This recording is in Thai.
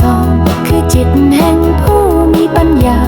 สองคือจิตแห่งผู้มีปัญญา